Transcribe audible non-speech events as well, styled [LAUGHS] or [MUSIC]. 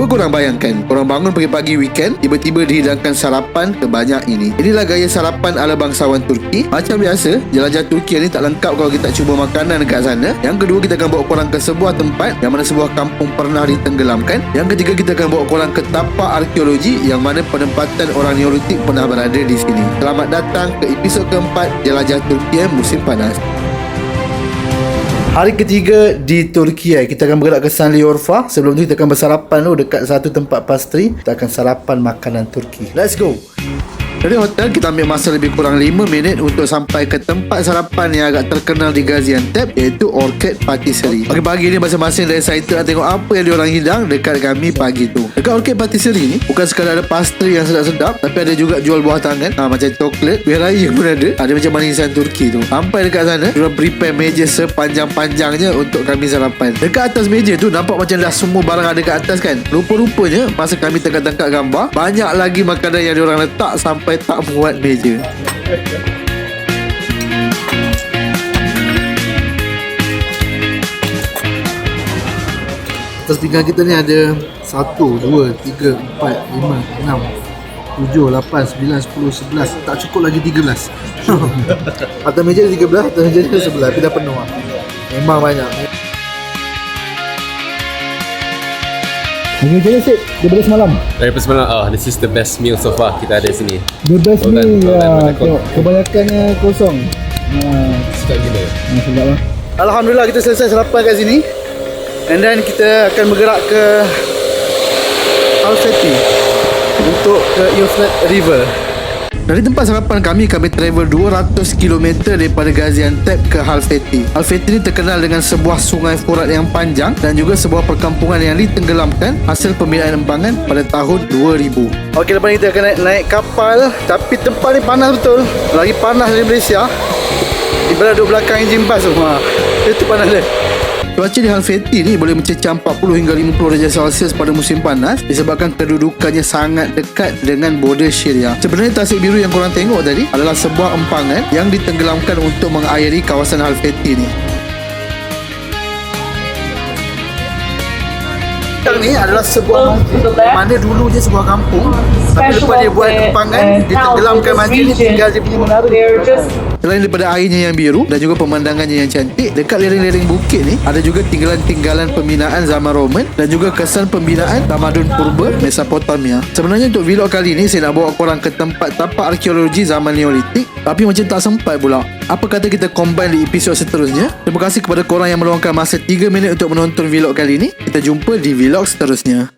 Cuba korang bayangkan Korang bangun pagi-pagi weekend Tiba-tiba dihidangkan sarapan sebanyak ini. Inilah gaya sarapan ala bangsawan Turki. Macam biasa Jelajah Turki ni tak lengkap Kalau kita cuba makanan dekat sana. Yang kedua kita akan bawa korang ke sebuah tempat Yang mana sebuah kampung pernah ditenggelamkan. Yang ketiga kita akan bawa korang ke tapak arkeologi Yang mana penempatan orang Neolitik pernah berada di sini. Selamat datang ke episod keempat Jelajah Turki musim panas Hari ketiga di Turki eh. Kita akan bergerak ke Sanliurfa Sebelum tu kita akan bersarapan dulu Dekat satu tempat pastry Kita akan sarapan makanan Turki. Let's go dari hotel kita ambil masa lebih kurang 5 minit untuk sampai ke tempat sarapan yang agak terkenal di Gaziantep iaitu Orchid Patisserie. Pagi-pagi ni masing-masing dah excited nak tengok apa yang diorang hidang dekat kami pagi tu. Dekat Orchid Patisserie ni bukan sekadar ada pastry yang sedap-sedap tapi ada juga jual buah tangan ha, macam coklat, kuih raya pun ada. Ada macam manisan Turki tu. Sampai dekat sana, diorang prepare meja sepanjang-panjangnya untuk kami sarapan. Dekat atas meja tu nampak macam dah semua barang ada dekat atas kan. Rupa-rupanya masa kami tengah tangkap gambar, banyak lagi makanan yang diorang letak sampai tak muat meja. Atas pinggan kita ni ada 1, 2, 3, 4, 5, 6, 7, 8, 9, 10, 11 Tak cukup lagi 13 [LAUGHS] Atas meja ada 13, atas meja ada 11 Tapi dah penuh lah Memang banyak Ini macam mana Sid? Daripada semalam Daripada semalam, oh, this is the best meal so far kita ada sini. The best on, meal ya. Tengok kebanyakannya kosong Haa Sedap gila. nah, Sedap lah Alhamdulillah kita selesai sarapan kat sini And then kita akan bergerak ke Al-Fati Untuk ke Euphrates River dari tempat sarapan kami, kami travel 200 km daripada Gaziantep ke Halfeti. Halfeti ini terkenal dengan sebuah sungai furat yang panjang dan juga sebuah perkampungan yang ditenggelamkan hasil pembinaan embangan pada tahun 2000. Okey, lepas ni kita akan naik, naik kapal tapi tempat ni panas betul. Lagi panas dari Malaysia. Ibarat duduk belakang enjin bas tu. Ha. Itu panas dia. Cuaca di Halfeti ni boleh mencecah 40 hingga 50 darjah Celsius pada musim panas disebabkan kedudukannya sangat dekat dengan border Syria. Sebenarnya tasik biru yang korang tengok tadi adalah sebuah empangan yang ditenggelamkan untuk mengairi kawasan Halfeti ni. Yang ni adalah sebuah masjid mana dulu dia sebuah kampung tapi lepas dia buat empangan ditenggelamkan masjid ni tinggal dia punya menara Selain daripada airnya yang biru dan juga pemandangannya yang cantik, dekat lereng-lereng bukit ni ada juga tinggalan-tinggalan pembinaan zaman Roman dan juga kesan pembinaan tamadun purba Mesopotamia. Sebenarnya untuk vlog kali ni saya nak bawa korang ke tempat tapak arkeologi zaman Neolitik tapi macam tak sempat pula. Apa kata kita combine di episod seterusnya? Terima kasih kepada korang yang meluangkan masa 3 minit untuk menonton vlog kali ni. Kita jumpa di vlog seterusnya.